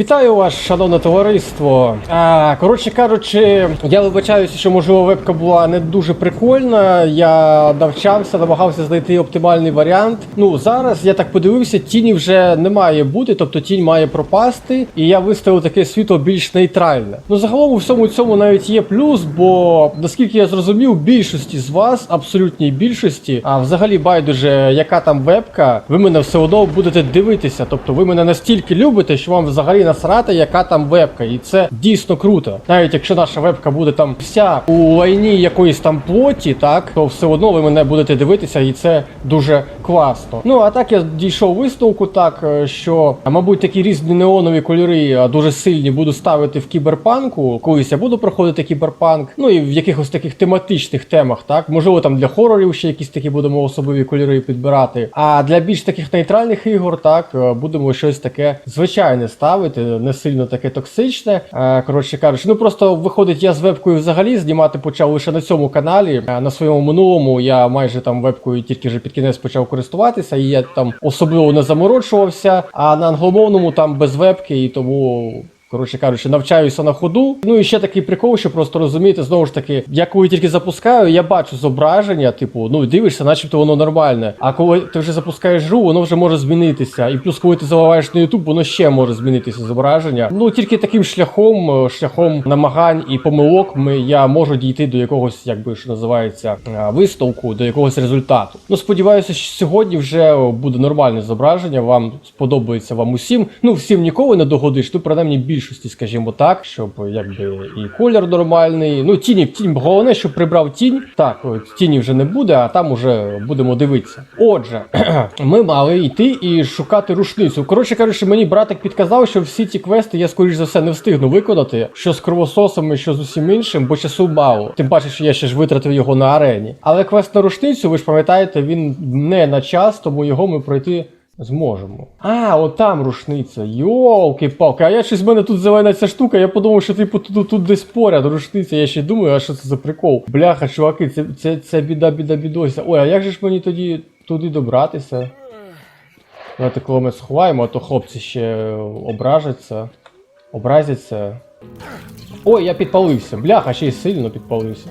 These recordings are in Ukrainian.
Вітаю вас, шановне товариство. А, коротше кажучи, я вибачаюся, що можливо вебка була не дуже прикольна. Я навчався, намагався знайти оптимальний варіант. Ну зараз я так подивився, тіні вже не має бути, тобто тінь має пропасти, і я виставив таке світло більш нейтральне. Ну загалом у всьому цьому навіть є плюс, бо наскільки я зрозумів, більшості з вас, абсолютній більшості, а взагалі байдуже, яка там вебка, ви мене все одно будете дивитися. Тобто ви мене настільки любите, що вам взагалі насрати, яка там вебка, і це дійсно круто. Навіть якщо наша вебка буде там вся у лайні якоїсь там плоті, так то все одно ви мене будете дивитися, і це дуже класно. Ну а так я дійшов висновку, так е, що мабуть такі різні неонові кольори дуже сильні буду ставити в кіберпанку. Колись я буду проходити кіберпанк, ну і в якихось таких тематичних темах, так можливо там для хорорів ще якісь такі будемо особливі кольори підбирати. А для більш таких нейтральних ігор, так е, будемо щось таке звичайне ставити, не сильно таке токсичне. Е, Коротше кажучи, ну просто виходить, я з вебкою взагалі знімати почав лише на цьому каналі. Е, На своєму минулому я майже там вебкою тільки вже під кінець почав користуватися, і я там особливо не заморочувався. А на англомовному там без вебки, і тому. Коротше кажучи, навчаюся на ходу. Ну і ще такий прикол, що просто розумієте, знову ж таки, я коли тільки запускаю, я бачу зображення, типу, ну дивишся, начебто воно нормальне. А коли ти вже запускаєш гру, воно вже може змінитися. І плюс, коли ти заливаєш на YouTube, воно ще може змінитися зображення. Ну тільки таким шляхом, е, шляхом намагань і помилок, ми я можу дійти до якогось, якби що називається, е, висновку, до якогось результату. Ну сподіваюся, що сьогодні вже буде нормальне зображення. Вам сподобається вам усім. Ну всім ніколи не догодиш, ну принаймні більшості, скажімо так, щоб якби і колір нормальний. Ну тіні, тінь, головне, щоб прибрав тінь. Так, тіні вже не буде, а там уже будемо дивитися. Отже, ми мали йти і шукати рушницю. Коротше кажучи, мені братик підказав, що всі ті квести я скоріш за все не встигну виконати. Що з кровососами, що з усім іншим, бо часу мало. Тим паче, що я ще ж витратив його на арені. Але квест на рушницю, ви ж пам'ятаєте, він не на час, тому його ми пройти. Зможемо. А, от там рушниця. Йолки-палки, а я щось в мене тут зелена ця штука. Я подумав, що типу тут, тут десь поряд рушниця. Я ще думаю, а що це за прикол? Бляха, чуваки, це, це, це біда, біда, бідося. Ой, а як же ж мені тоді туди добратися? Давайте коли ми сховаємо, а то хлопці ще ображаться. Образяться. Ой, я підпалився. Бляха, ще й сильно підпалився.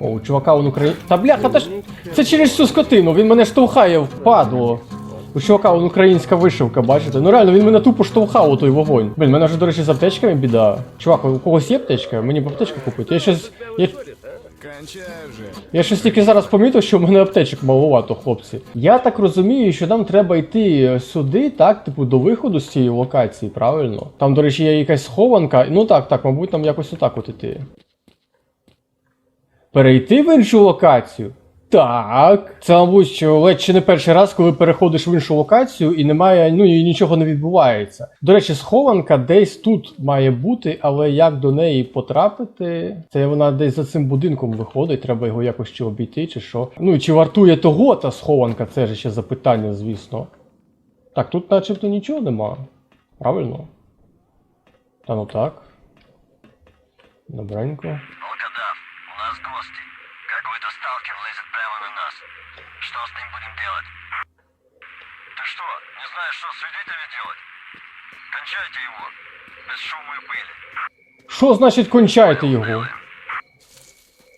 О, у чувака он Україн... Та бляха, та ж... Це через цю скотину, він мене штовхає впадло. У чувака он українська вишивка, бачите? Ну реально, він мене тупо штовхав у той вогонь. Блін, мене вже, до речі, з аптечками біда. Чувак, у когось є аптечка? Мені б аптечку купити. Я щось. Я... Я щось тільки зараз помітив, що в мене аптечок маловато, хлопці. Я так розумію, що нам треба йти сюди, так, типу, до виходу з цієї локації, правильно? Там, до речі, є якась схованка. Ну так, так, мабуть, нам якось отак от іти. Перейти в іншу локацію? Так. Це, мабуть, що ледь чи не перший раз, коли переходиш в іншу локацію і немає, ну і нічого не відбувається. До речі, схованка десь тут має бути, але як до неї потрапити? Це вона десь за цим будинком виходить, треба його якось чи обійти, чи що. Ну і чи вартує того та схованка? Це ж ще запитання, звісно. Так, тут начебто нічого нема. Правильно? Та ну так. Добренько. Волкодав, у нас гости. Какой-то сталкер лезет прямо на нас. Что с ним будем делать? Ты что, не знаешь, что с свидетелями делать? Кончайте его. Без шума и пыли. Що значить кончайте його?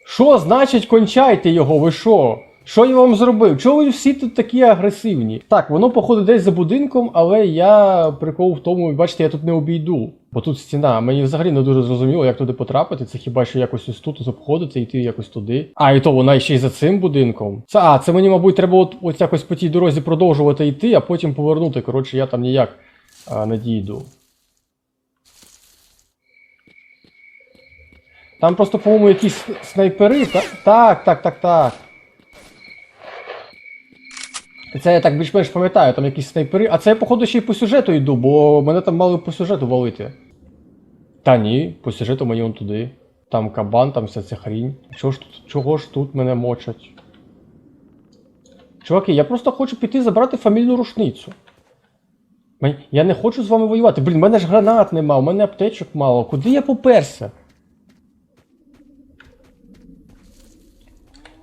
Що значить кончайте його? Ви що? Що я вам зробив? Чого ви всі тут такі агресивні? Так, воно походу десь за будинком, але я прикол в тому, бачите, я тут не обійду. Бо тут стіна. Мені взагалі не дуже зрозуміло, як туди потрапити. Це хіба що якось ось тут обходити, йти якось туди. А, і то вона ще й за цим будинком. Це, а, це мені, мабуть, треба от, от якось по тій дорозі продовжувати йти, а потім повернути. Коротше, я там ніяк а, не дійду. Там просто, по-моєму, якісь снайпери. Та... Так, так, так, так. Це я так більш-менш пам'ятаю, там якісь снайпери. А це я, походу, ще й по сюжету йду, бо мене там мали по сюжету валити. Та ні, по сюжету мені он туди. Там кабан, там вся ця хрінь. Чого ж тут, чого ж тут мене мочать? Чуваки, я просто хочу піти забрати фамільну рушницю. Я не хочу з вами воювати. Блін, в мене ж гранат нема, у мене аптечок мало. Куди я поперся?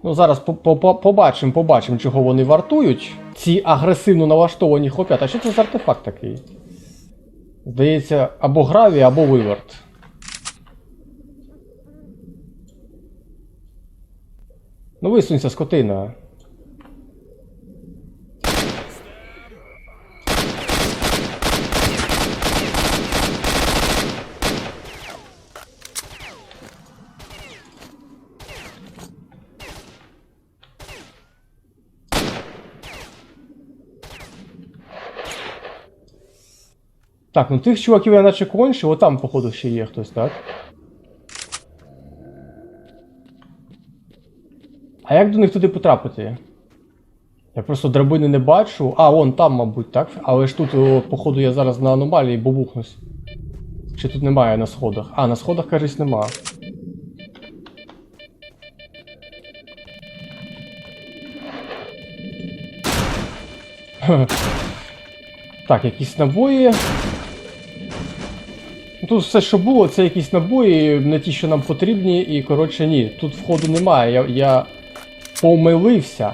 Ну, зараз по- по- побачимо, побачимо, чого вони вартують. Ці агресивно налаштовані хлоп'ят. А що це за артефакт такий? Здається, або граві, або виверт. Ну висунься, скотина. Так, ну тих чуваків я наче кончив, отам, походу, ще є хтось, так? А як до них туди потрапити? Я просто драбини не бачу. А, вон там, мабуть, так? Але ж тут, о, походу, я зараз на аномалії бобухнусь. Чи тут немає на сходах? А, на сходах, кажись, нема. Так, якісь набої. Тут все, що було, це якісь набої, не ті, що нам потрібні, і коротше ні, тут входу немає. Я, я помилився.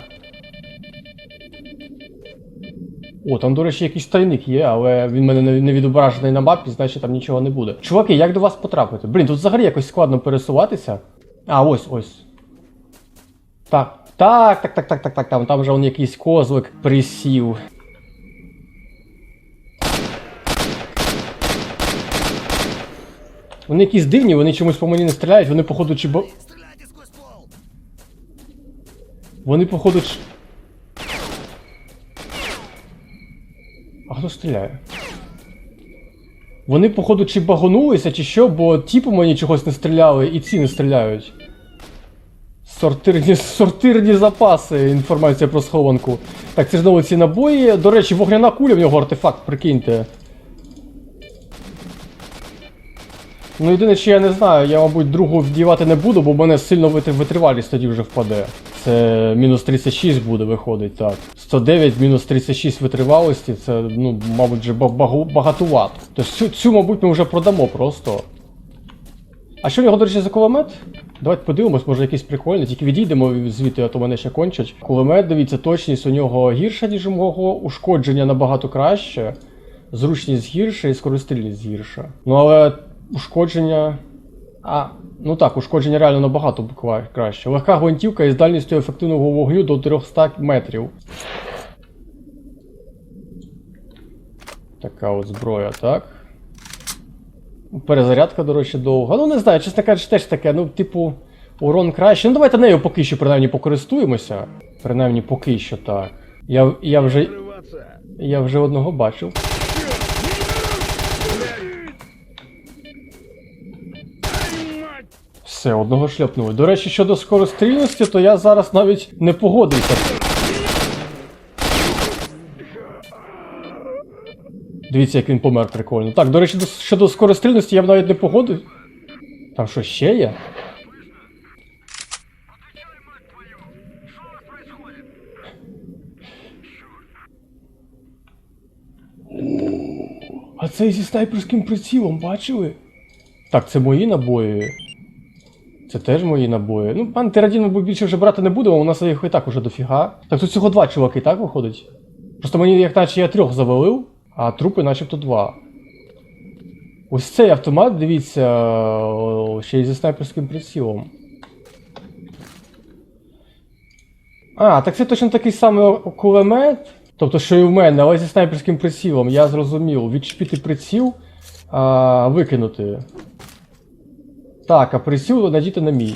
О, там, до речі, якийсь тайник є, але він мене не, відображений на мапі, значить там нічого не буде. Чуваки, як до вас потрапити? Блін, тут взагалі якось складно пересуватися. А, ось, ось. Так. Так, так, так, так, так, так, там, там же он якийсь козлик присів. Вони якісь дивні, вони чомусь по мені не стріляють, вони походу чи бо. Вони походу ч... А хто стріляє? Вони, походу, чи багонулися, чи що, бо ті по мені чогось не стріляли, і ці не стріляють. Сортирні, сортирні запаси, інформація про схованку. Так, це знову ці набої. До речі, вогняна куля в нього артефакт, прикиньте. Ну, єдине, що я не знаю, я, мабуть, другу вдівати не буду, бо в мене сильно витривалість тоді вже впаде. Це мінус 36 буде, виходить, так. 109 мінус 36 витривалості, це, ну, мабуть, вже ба- багатувато. Тобто цю, цю, мабуть, ми вже продамо просто. А що в нього, до речі, за кулемет? Давайте подивимось, може якийсь прикольний, тільки відійдемо звідти, а то мене ще кончать. Кулемет, дивіться, точність у нього гірша, ніж у мого, ушкодження набагато краще, зручність гірша і скорострільність гірша. Ну але ушкодження. А, ну так, ушкодження реально набагато краще. Легка гвинтівка із дальністю ефективного вогню до 300 метрів. Така от зброя, так. Перезарядка, до речі, довга. Ну, не знаю, чесно кажучи, теж таке, ну, типу, урон краще. Ну, давайте нею поки що принаймні покористуємося. Принаймні поки що так. Я, я вже. Я вже одного бачив. Все, одного шльопнули. До речі, щодо скорострільності, то я зараз навіть не погодився. Дивіться, як він помер прикольно. Так, до речі, щодо скорострільності я б навіть не погодив. Там що ще є? А цей зі снайперським прицілом, бачили? Так, це мої набої. Це теж мої набої. Ну, пан Тирадін, мабуть, більше вже брати не будемо, у нас їх і так уже дофіга. Так тут всього два чуваки, так виходить? Просто мені, як наче я трьох завалив, а трупи начебто два. Ось цей автомат, дивіться, ще й зі снайперським прицілом. А, так це точно такий самий кулемет. Тобто, що і в мене, але зі снайперським прицілом, я зрозумів. Відчепити приціл, а, викинути. Так, а приціл надіти на мій.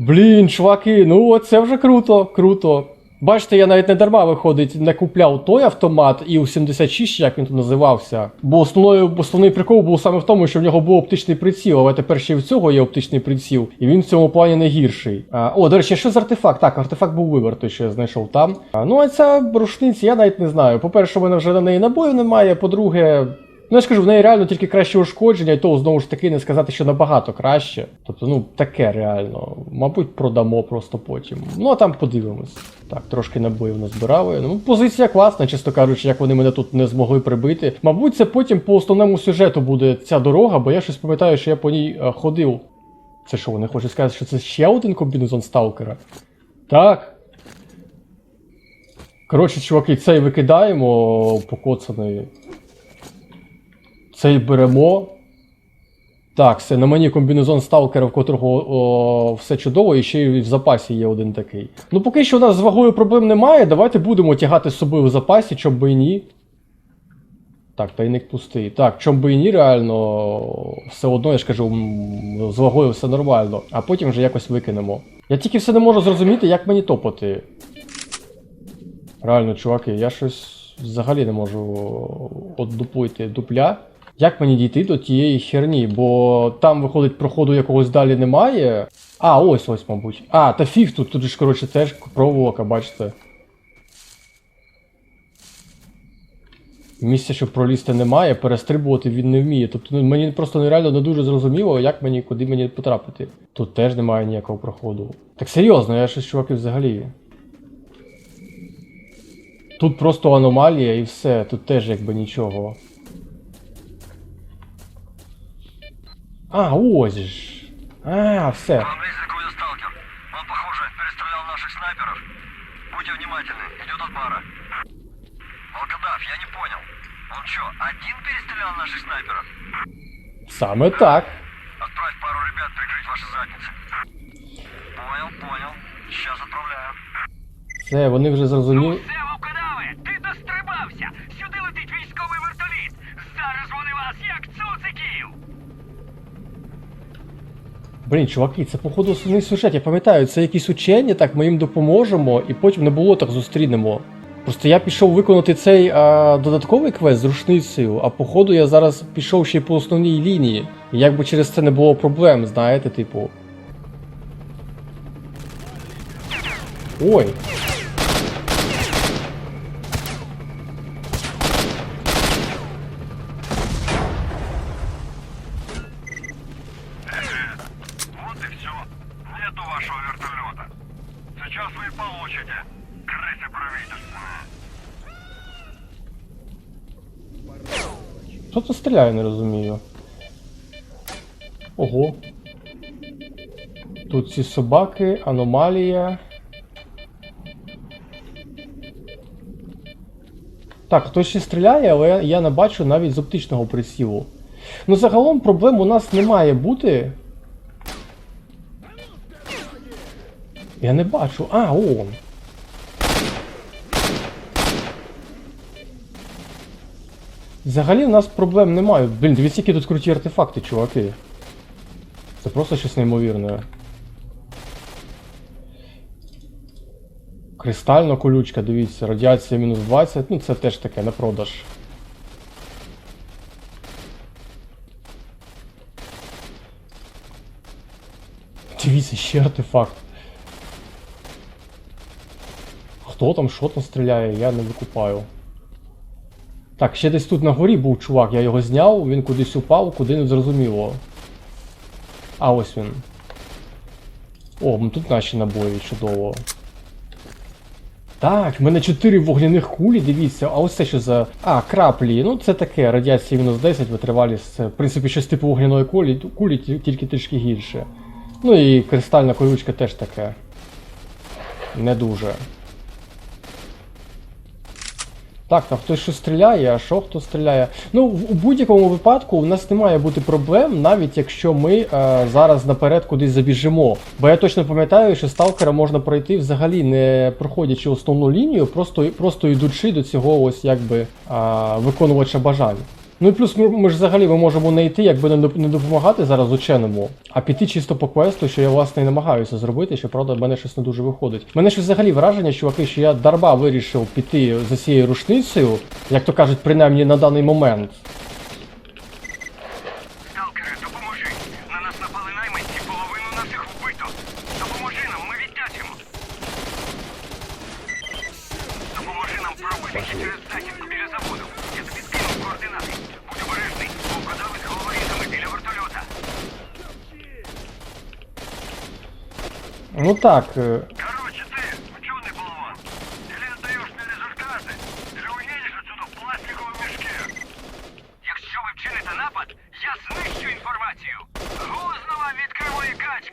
Блін, чуваки, ну це вже круто, круто. Бачите, я навіть не дарма виходить, не купляв той автомат і у 76, як він тут називався. Бо основною, основний прикол був саме в тому, що в нього був оптичний приціл, але тепер ще й в цього є оптичний приціл, і він в цьому плані не гірший. А, о, до речі, що за артефакт? Так, артефакт був вивер, той, що я знайшов там. А, ну а ця рушниця, я навіть не знаю. По-перше, у мене вже на неї набою немає. По-друге, Ну, я ж кажу, в неї реально тільки краще ушкодження, і то знову ж таки не сказати, що набагато краще. Тобто, ну, таке реально. Мабуть, продамо просто потім. Ну, а там подивимось. Так, трошки набоїв назбирали. Ну, позиція класна, чесно кажучи, як вони мене тут не змогли прибити. Мабуть, це потім по основному сюжету буде ця дорога, бо я щось пам'ятаю, що я по ній е, ходив. Це що, вони хочуть сказати, що це ще один комбінезон сталкера? Так. Коротше, чуваки, цей викидаємо покоцаний. Цей беремо. Так, все, на мені комбінезон сталкера, в котрого о, все чудово, і ще й в запасі є один такий. Ну, поки що у нас з вагою проблем немає, давайте будемо тягати з собою в запасі, чом би і ні. Так, тайник пустий. Так, чом би і ні, реально, все одно, я ж кажу, з вагою все нормально, а потім вже якось викинемо. Я тільки все не можу зрозуміти, як мені топати. Реально, чуваки, я щось взагалі не можу отдуплити дупля. Як мені дійти до тієї херні? Бо там, виходить, проходу якогось далі немає. А, ось ось, мабуть. А, та фіг тут, тут ж, коротше, теж проволока, бачите. Місця, щоб пролізти немає, перестрибувати він не вміє. Тобто ну, мені просто нереально не дуже зрозуміло, як мені, куди мені потрапити. Тут теж немає ніякого проходу. Так серйозно, я щось чуваки взагалі. Тут просто аномалія і все, тут теж якби нічого. А, ось ж. А, все. К вам близится какой-то сталкер. Он, похоже, перестрелял наших снайперов. Будьте внимательны, идет от бара. Волкодав, я не понял. Он что, один перестрелял наших снайперов? Саме так. Отправь пару ребят прикрыть ваши задницы. Понял, понял. Сейчас отправляю. Все, вони вже зрозуміли. Блін, чуваки, це походу основний сюжет. Я пам'ятаю, це якісь учення, так ми їм допоможемо, і потім на болотах зустрінемо. Просто я пішов виконати цей а, додатковий квест з рушницею, а походу я зараз пішов ще й по основній лінії. І якби через це не було проблем, знаєте, типу. Ой. Вот и все. Нету вашего вертолета. Сейчас вы и получите. Крысы правительственные. Що це стріляє, не розумію. Ого. Тут ці собаки, аномалія. Так, хтось ще стріляє, але я- я не бачу навіть з оптичного прицілу. Ну, загалом проблем у нас не має бути. Я не бачу. А, он. Взагалі в нас проблем немає. Блін, дивіться, які тут круті артефакти, чуваки. Це просто щось неймовірне. Кристальна колючка, дивіться, радіація мінус 20, ну це теж таке на продаж. Дивіться, ще артефакт. Хто там, що там стріляє, я не викупаю. Так, ще десь тут на горі був чувак, я його зняв, він кудись упав, куди не зрозуміло. А ось він. О, тут наші набої, чудово. Так, в мене 4 вогняних кулі, дивіться, а ось це що за. А, краплі. Ну це таке, радіація мінус 10, витривалість, в принципі, щось типу вогняної кулі, кулі тільки трішки гірше. Ну і кристальна колючка теж таке. Не дуже. Так, там хтось щось стріляє, а що хто стріляє? Ну, у будь-якому випадку у нас не має бути проблем, навіть якщо ми е, зараз наперед кудись забіжимо. Бо я точно пам'ятаю, що сталкера можна пройти взагалі не проходячи основну лінію, просто, просто йдучи до цього ось якби е, виконувача бажань. Ну і плюс ми, ж взагалі ми можемо не йти, якби не, доп- не допомагати зараз ученому, а піти чисто по квесту, що я власне і намагаюся зробити, що правда в мене щось не дуже виходить. Мене ж взагалі враження, чуваки, що я дарма вирішив піти за цією рушницею, як то кажуть, принаймні на даний момент. Сталкери, допоможи! На нас напали найманці, половину наших вбито! Допоможи нам, ми відтячимо! Допоможи нам пробити через засідку біля заводу! Я тобі скину координати! Будь обережний, вовкодавець з головорізами біля вертольота! Ну так, е, Короче, ты, ученый болван, или отдаешь мне результаты, или уедешь отсюда в пластиковом мешке. Якщо ви вчините напад, я знищу інформацію! Гузнова відкриває кач!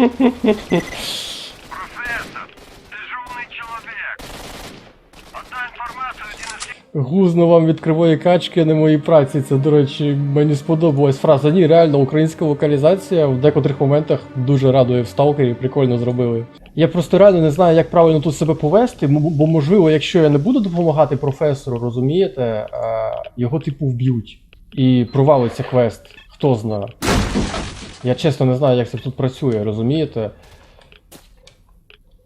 Професор, Гузно вам від качки, а не моїй праці. Це, до речі, мені сподобалась фраза. Ні, реально, українська локалізація в декотрих моментах дуже радує в сталкері, прикольно зробили. Я просто реально не знаю, як правильно тут себе повести, бо можливо, якщо я не буду допомагати професору, розумієте, е, його типу вб'ють і провалиться квест. Хто знає. Я чесно не знаю, як це тут працює, розумієте?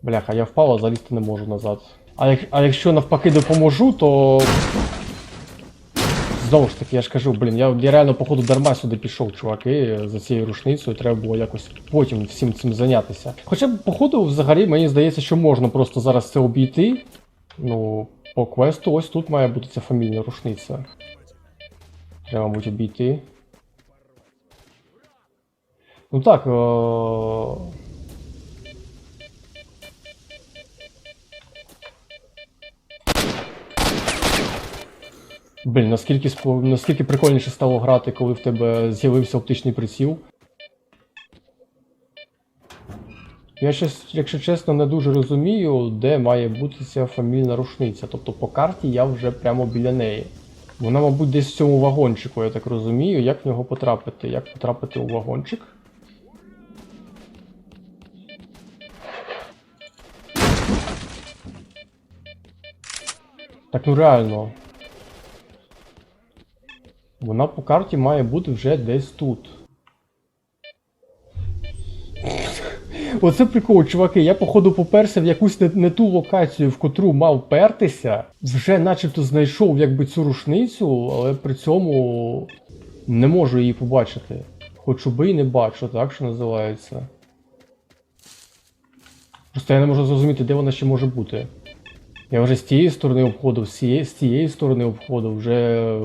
Бляха, я впав, а залізти не можу назад. А, як, а якщо навпаки допоможу, то. Знову ж таки, я ж кажу, блін, я, я реально, походу, дарма сюди пішов, чуваки, за цією рушницею, треба було якось потім всім цим зайнятися. Хоча, походу, взагалі, мені здається, що можна просто зараз це обійти. Ну, по квесту, ось тут має бути ця фамільна рушниця. Треба, мабуть, обійти. Ну так. О... Блін, наскільки, наскільки прикольніше стало грати, коли в тебе з'явився оптичний приціл. Я щось, якщо чесно, не дуже розумію, де має бути ця фамільна рушниця. Тобто по карті я вже прямо біля неї. Вона, мабуть, десь в цьому вагончику, я так розумію. Як в нього потрапити? Як потрапити у вагончик? Так ну реально. Вона по карті має бути вже десь тут. Оце прикол, чуваки. Я, походу, поперся в якусь не, не ту локацію, в котру мав пертися. Вже начебто знайшов якби цю рушницю, але при цьому не можу її побачити. Хочу би і не бачу, так що називається. Просто я не можу зрозуміти, де вона ще може бути. Я вже з тієї сторони обходив, з цієї, з цієї сторони обходив, вже.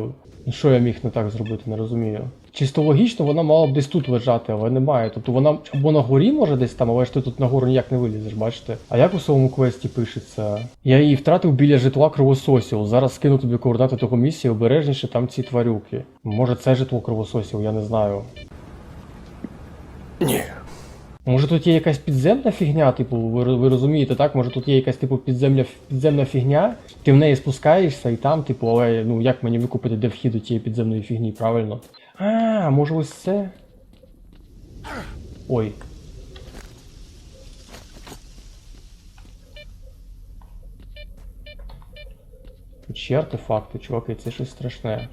Що я міг не так зробити, не розумію. Чисто логічно, вона мала б десь тут лежати, але немає. Тобто вона або на горі може десь там, але ж ти тут нагору ніяк не вилізеш, бачите? А як у своєму квесті пишеться? Я її втратив біля житла кровососів. Зараз скину тобі координати того місця, обережніше там ці тварюки. Може це житло кровососів, я не знаю. Ні. Може тут є якась підземна фігня, типу, ви, ви розумієте, так? Може тут є якась типу підземна, підземна фігня, ти в неї спускаєшся і там, типу, але ну як мені викупити, де вхід до тієї підземної фігні, правильно? А, може ось це? Ой. Ще артефакти, чуваки, це щось страшне.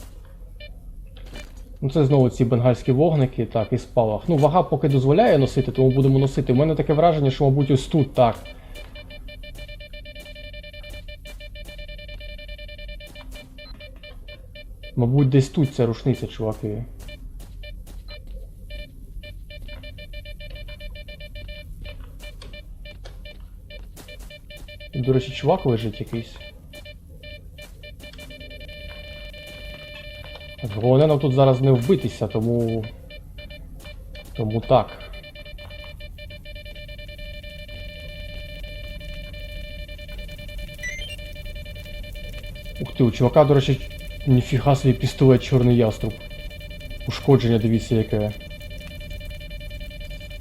Ну це знову ці бенгальські вогники, так, і спалах. Ну, вага поки дозволяє носити, тому будемо носити. У мене таке враження, що, мабуть, ось тут так. Мабуть, десь тут ця рушниця, чуваки. До речі, чувак лежить якийсь. Нам тут зараз не вбитися, тому. Тому так. Ух ти, у чувака, до речі, ніфіга собі пістолет чорний яструб. Ушкодження, дивіться, яке.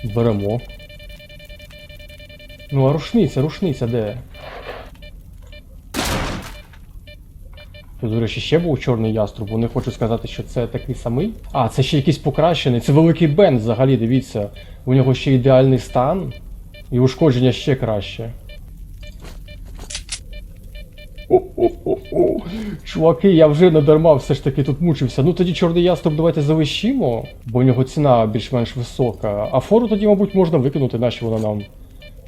Беремо. Ну, а рушниця, рушниця де? Тут, до речі, ще був чорний яструб. Вони хочуть сказати, що це такий самий. А, це ще якийсь покращений. Це великий бенд взагалі, дивіться. У нього ще ідеальний стан. І ушкодження ще краще. О-о-о-о. Чуваки, я вже не дарма все ж таки тут мучився. Ну тоді чорний яструб давайте завищимо, бо у нього ціна більш-менш висока. А фору тоді, мабуть, можна викинути, нащо вона нам.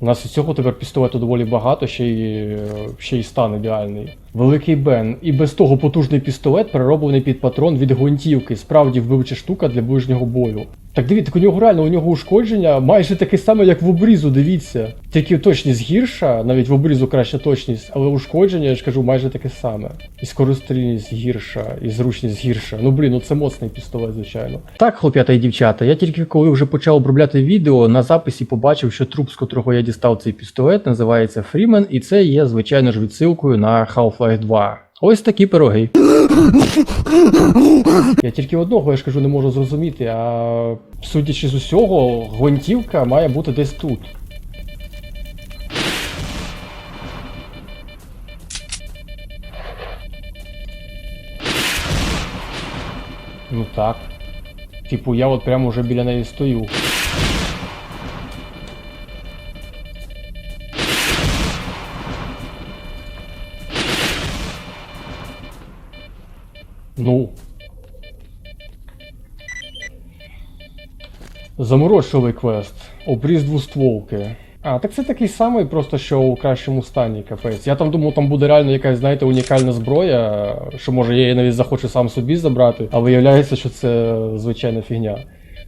У нас і цього тепер пістолету доволі багато, ще й, ще й стан ідеальний. Великий Бен. І без того потужний пістолет, перероблений під патрон від гвинтівки. Справді вбивча штука для ближнього бою. Так дивіться, так у нього реально у нього ушкодження майже таке саме, як в обрізу, дивіться. Тільки точність гірша, навіть в обрізу краща точність, але ушкодження, я ж кажу, майже таке саме. І скорострільність гірша, і зручність гірша. Ну блін, ну це моцний пістолет, звичайно. Так, хлоп'ята і дівчата, я тільки коли вже почав обробляти відео, на записі побачив, що труп, з котрого я дістав цей пістолет, називається Фрімен, і це є, звичайно ж, відсилкою на Half-Life 2. Ось такі пироги. Я тільки одного, я ж кажу, не можу зрозуміти, а судячи з усього, гвинтівка має бути десь тут. Ну так. Типу, я от прямо вже біля неї стою. Ну. Заморочили квест. Обріз двостволки. А, так це такий самий, просто що у кращому стані, капець. Я там думав, там буде реально якась, знаєте, унікальна зброя, що може я її навіть захочу сам собі забрати, а виявляється, що це звичайна фігня.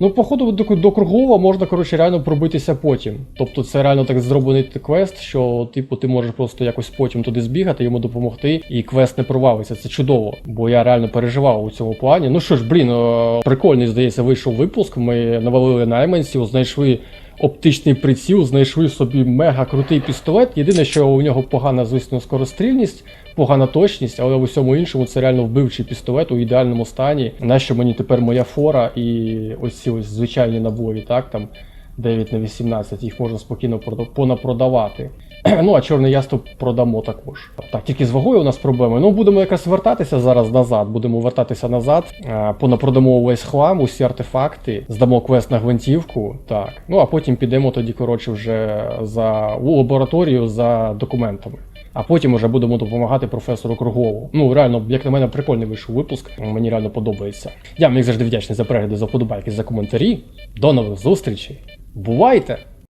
Ну, походу, до, до кругового можна, коротше, реально пробитися потім. Тобто це реально так зроблений квест, що, типу, ти можеш просто якось потім туди збігати, йому допомогти, і квест не провалиться. Це чудово. Бо я реально переживав у цьому плані. Ну що ж, блін, е, прикольний, здається, вийшов випуск. Ми навалили найманців, знайшли оптичний приціл, знайшли собі мега крутий пістолет. Єдине, що у нього погана, звісно, скорострільність, погана точність, але в усьому іншому це реально вбивчий пістолет у ідеальному стані. Нащо мені тепер моя фора і ось ці ось звичайні набої, так там 9 на 18, їх можна спокійно понапродавати. Ну, а чорний яструб продамо також. Так, тільки з вагою у нас проблеми. Ну, будемо якось вертатися зараз назад. Будемо вертатися назад. А, Понапродамо увесь хлам, усі артефакти, здамо квест на гвинтівку. Так. Ну а потім підемо тоді, коротше, вже за у лабораторію за документами. А потім вже будемо допомагати професору Кругову. Ну, реально, як на мене, прикольний вийшов випуск. Мені реально подобається. Я вам як завжди вдячний за перегляди, за вподобайки, за коментарі. До нових зустрічей. Бувайте!